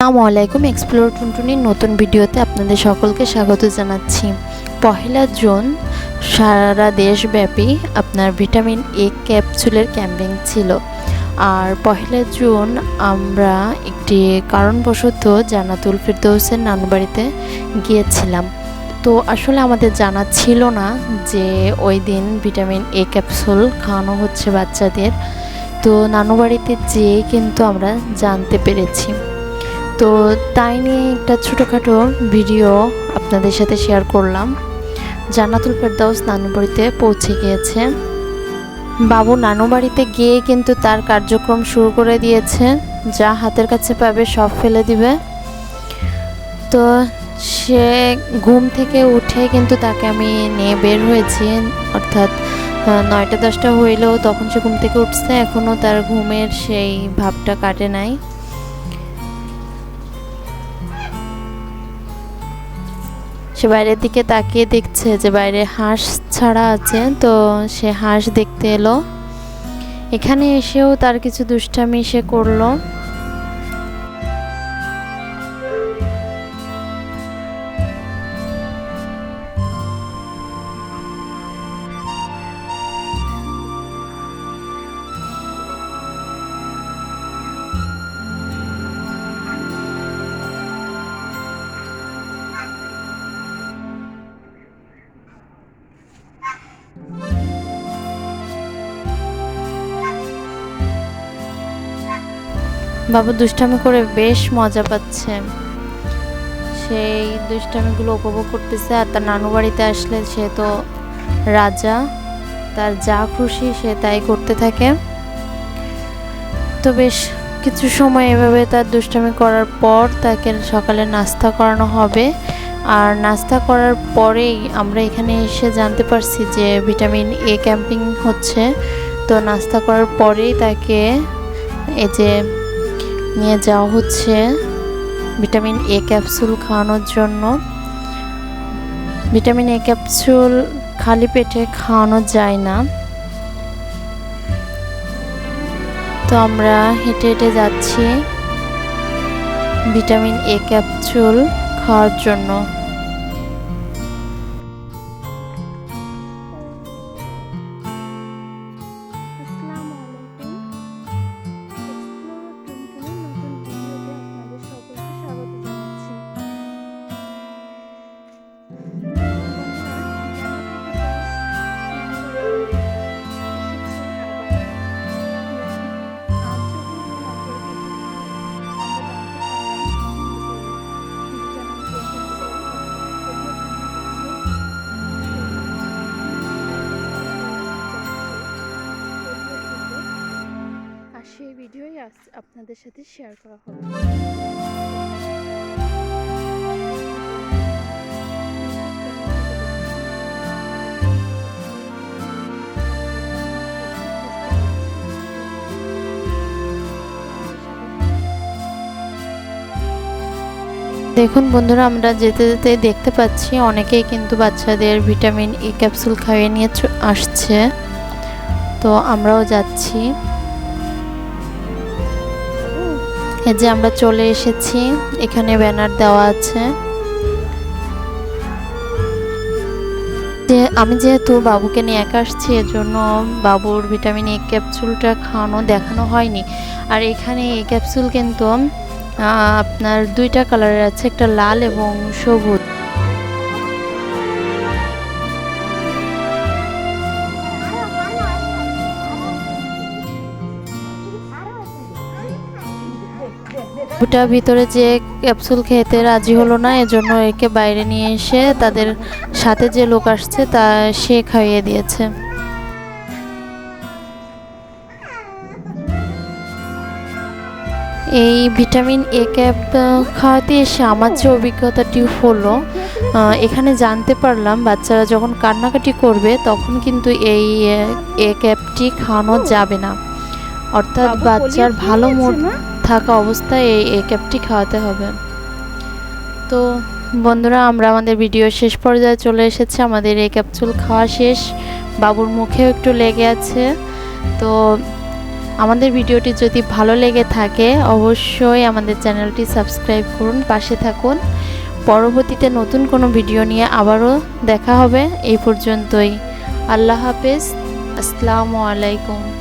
আসসালামু আলাইকুম এক্সপ্লোর টুনটুনির নতুন ভিডিওতে আপনাদের সকলকে স্বাগত জানাচ্ছি। পহেলা জুন, সারা দেশব্যাপী আপনার ভিটামিন এ ক্যাপসুলের ক্যাম্পিং ছিল। আর পহেলা জুন আমরা একটি কারণবশত জান্নাতুল ফিরদৌসের নানু বাড়িতে গিয়েছিলাম। তো আসলে আমাদের জানা ছিল না যে ওই দিন ভিটামিন এ ক্যাপসুল খাওয়ানো হচ্ছে বাচ্চাদের। তো নানু বাড়িতে যেয়ে কিন্তু আমরা জানতে পেরেছি। তো তাই নিয়ে একটা ছোটোখাটো ভিডিও আপনাদের সাথে শেয়ার করলাম। জান্নাতুল ফেরদাউস নানু বাড়িতে পৌঁছে গিয়েছে। বাবু নানু বাড়িতে গিয়ে কিন্তু তার কার্যক্রম শুরু করে দিয়েছে। যা হাতের কাছে পাবে সব ফেলে দিবে। তো সে ঘুম থেকে উঠে কিন্তু তাকে আমি নিয়ে বের হয়েছি। অর্থাৎ নয়টা দশটা হইলেও তখন সে ঘুম থেকে উঠছে। এখনও তার ঘুমের সেই ভাবটা কাটে নাই। সে বাইরের দিকে তাকিয়ে দেখছে যে বাইরে হাঁস ছাড়া আছে, তো সে হাঁস দেখতে এলো। এখানে এসেও তার কিছু দুষ্টামি সে করল। বাবু দুষ্টামি করে বেশ মজা পাচ্ছে। সেই দুষ্টামিগুলো উপভোগ করতেছে আর তার নানু বাড়িতে আসলে সে তো রাজা। তার যা খুশি সে তাই করতে থাকে। তো বেশ কিছু সময় এভাবে তার দুষ্টামি করার পর তাকে সকালে নাস্তা করানো হবে। আর নাস্তা করার পরেই আমরা এখানে এসে জানতে পারছি যে ভিটামিন এ ক্যাম্পিং হচ্ছে। তো নাস্তা করার পরেই তাকে এই যে নিয়ে যাওয়া হচ্ছে। ভিটামিন এ ক্যাপসুল খাওয়ানোর জন্য। ভিটামিন এ ক্যাপসুল খালি পেটে খাওয়ানো যায় না। তো আমরা হেঁটে হেঁটে যাচ্ছি। ভিটামিন এ ক্যাপসুল খাওয়ার জন্য। সেই ভিডিওই আজ আপনাদের সাথে শেয়ার করা হবে। দেখুন বন্ধুরা, আমরা যেতে যেতে দেখতে পাচ্ছি অনেকেই কিন্তু বাচ্চাদের ভিটামিন ই ক্যাপসুল খাইয়ে নিয়ে আসছে। তো আমরাও যাচ্ছি। এই যে আমরা চলে এসেছি, এখানে ব্যানার দেওয়া আছে। যে আমি যেহেতু বাবুকে নিয়ে একা আসছি, এজন্য বাবুর ভিটামিন এ ক্যাপসুলটা খাওয়ানো, দেখানো হয়নি। আর এখানে এই ক্যাপসুল কিন্তু আপনার দুইটা কালারের আছে, একটা লাল এবং সবুজ। ওটা ভিতরে যে ক্যাপসুল খেতে রাজি হলো না এজন্য একে বাইরে নিয়ে এসে তাদের সাথে যে লোক আসছে তা সে খাইয়ে দিয়েছে এই ভিটামিন এ ক্যাপ খাওয়াতে এসে আমার যে অভিজ্ঞতাটি হলো এখানে জানতে পারলাম বাচ্চারা যখন কান্নাকাটি করবে তখন কিন্তু এই এ ক্যাপটি খাওয়ানো যাবে না অর্থাৎ বাচ্চার ভালো খেয়েছে মুড না? থাকা অবস্থায় এই এ ক্যাপটি খাওয়াতে হবে। তো বন্ধুরা, আমরা আমাদের ভিডিও শেষ পর্যায়ে চলে এসেছি। আমাদের এই ক্যাপসুল খাওয়া শেষ। বাবুর মুখেও একটু লেগে আছে। তো আমাদের ভিডিওটি যদি ভালো লেগে থাকে, অবশ্যই আমাদের চ্যানেলটি সাবস্ক্রাইব করুন, পাশে থাকুন। পরবর্তীতে নতুন কোনো ভিডিও নিয়ে আবারও দেখা হবে। এই পর্যন্তই। আল্লাহ হাফেজ। আসসালামু আলাইকুম।